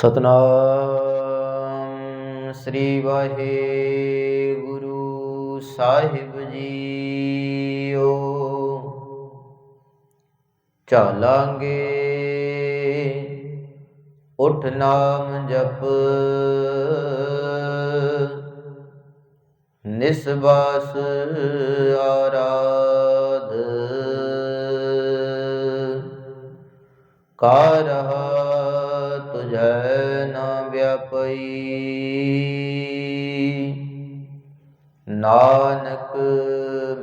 ਸਤਨਾਮ ਸ੍ਰੀ ਵਾਹਿਗੁਰੂ ਸਾਹਿਬ ਜੀਓ। ਚਾਲਾਂਗੇ ਉਠ ਨਾਮ ਜਪ ਨਿਸ਼ਵਾਸ ਆਰਾਧ। ਕਾਰਹਾ ਤੁਝੈ ਨਾ ਵਿਆਪਈ। ਨਾਨਕ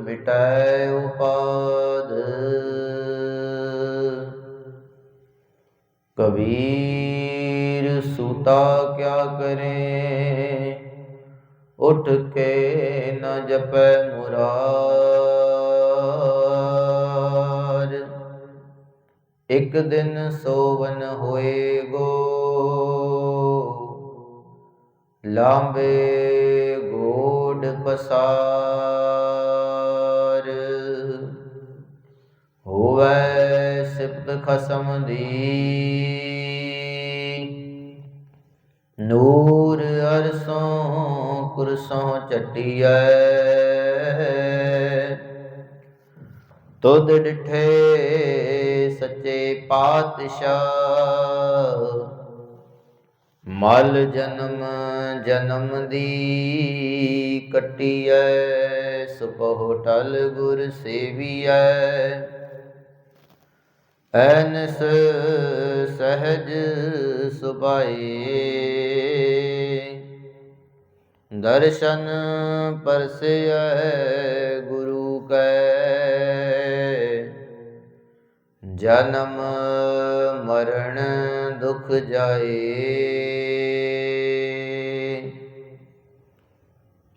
ਮਿਟੈ ਉਪਾਦ। ਕਬੀਰ ਸੂਤਾ ਕਿਆ ਕਰੇ? ਉਠ ਕੇ ਨ ਜਪੈ ਮੁਰਾਰ ਇੱਕ ਦਿਨ ਸੋਵਨ ਹੋਏ ਗੋ। ਲਾਂਬੇ ਗੋਡ ਪਸਾਰ। ਹੋਵੈ ਸਿਫਤ ਖਸਮ ਦੀ। ਨੂਰ ਅਰਸੋਂ ਕੁਰਸੋਂ ਚਟਿਐ। ਤੁਧ ਡਿਠੇ ਸੱਚੇ ਪਾਤਸ਼ਾਹ। ਮਲ ਜਨਮ ਜਨਮ ਦੀ ਕਟਿਐ ਸੁਪਹੁ ਟਲ ਗੁਰ ਸੇਵੀਐ। ਐਨਸ ਸਹਜ ਸੁਭਾਏ। ਦਰਸ਼ਨ ਪਰਸੈ ਗੁਰੂ ਕੈ। ਜਨਮ ਮਰਨ ਦੁਖ ਜਾਏ।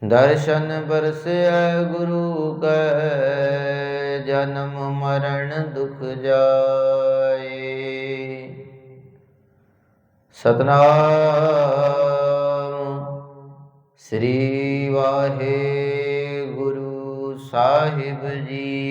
ਦਰਸ਼ਨ ਪਰਸੈ ਗੁਰੂ ਕੈ, ਜਨਮ ਮਰਨ ਦੁਖ ਜਾਏ। ਸਤਨਾਮ ਸ੍ਰੀ ਵਾਹਿਗੁਰੂ ਸਾਹਿਬ ਜੀ।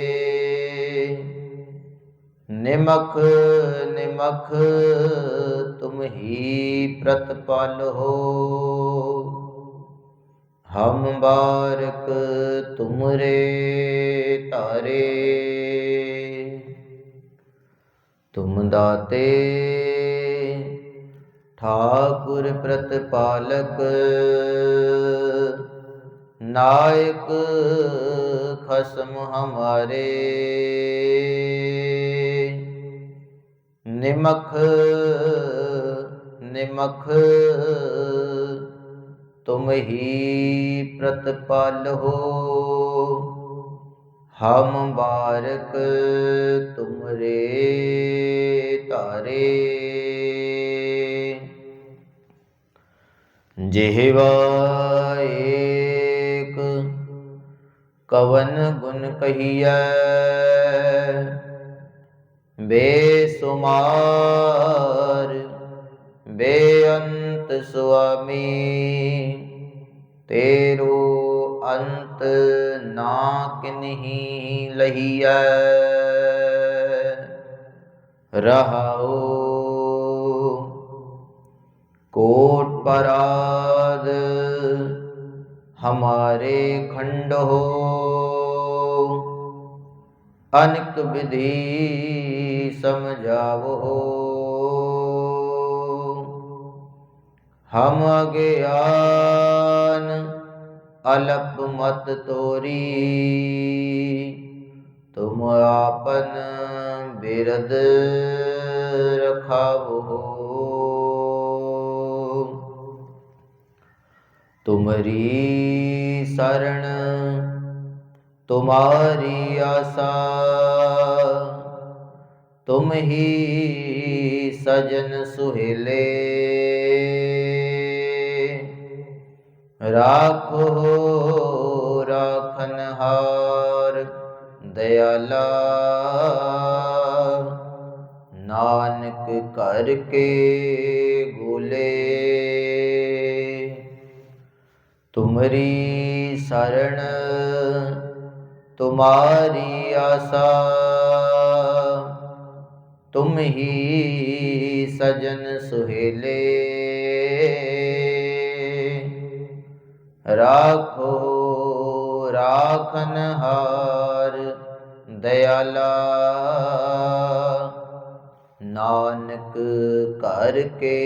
ਨਿਮਖ ਨਿਮਖ, ਤੁਮ ਹੀ ਪ੍ਰਤਪਾਲ ਹੋ। ਹਮ ਬਾਰਕ ਤੁਮਰੇ ਧਾਰੇ। ਤੁਮ ਦਾਤੇ, ਠਾਕੁਰ ਪ੍ਰਤਪਾਲਕ। ਨਾਇਕ, ਖਸਮ ਹਮਾਰੇ। ਨਿਮਖ ਨਿਮਖ, ਤੁਮ ਹੀ ਪ੍ਰਤਪਾਲ ਹੋ। ਹਮ ਬਾਰਕ ਤੁਮਰੇ ਧਾਰੇ। ਜਿਹਵਾ ਏਕ ਕਵਨ ਗੁਣ ਕਹੀਐ ਬੇਸੁਮਾਰ, ਬੇਅੰਤ ਸੁਆਮੀ, ਤੇਰੋ ਅੰਤ ਨਾ ਕਿਨਹੀ ਲਹੀਐ। ਰਹਾਉ ਕੋਟ ਪਰਾਦ ਹਮਾਰੇ ਖੰਡ ਹੋ ਅਨਕ ਵਿਧੀ ਸਮਝਾਵੋ। ਹਮ ਅਗਿਆਨ ਅਲਪ ਮਤ ਤੋਰੀ। ਤੁਮ ਆਪਨ ਬਿਰਦ ਰਖਾਵੋ। ਤੁਮਰੀ ਸਰਣ ਤੁਮਾਰੀ ਆਸਾ ਤੁਮ ਹੀ ਸਜਨ ਸੁਹੇਲੇ। ਰਾਖੋ ਰਾਖਨ ਹਾਰ ਦਇਆਲਾ ਨਾਨਕ ਕਰ ਕੇ ਗੋਲੇ। ਤੁਮਰੀ ਸਰਣ ਤੁਮਾਰੀ ਆਸਾ। ਤੁਮ ਹੀ ਸਜਨ ਸੁਹੇਲੇ। ਰਾਖੋ, ਰਾਖਨ ਹਾਰ ਦਇਆਲਾ ਨਾਨਕ ਕਰ ਕੇ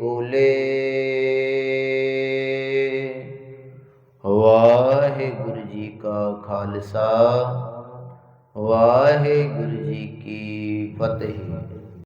ਗੋਲੇ ਵਾਹਿਗੁਰੂ ਜੀ ਕਾ ਖਾਲਸਾ, ਵਾਹਿਗੁਰੂ ਜੀ ਕੀ फतेही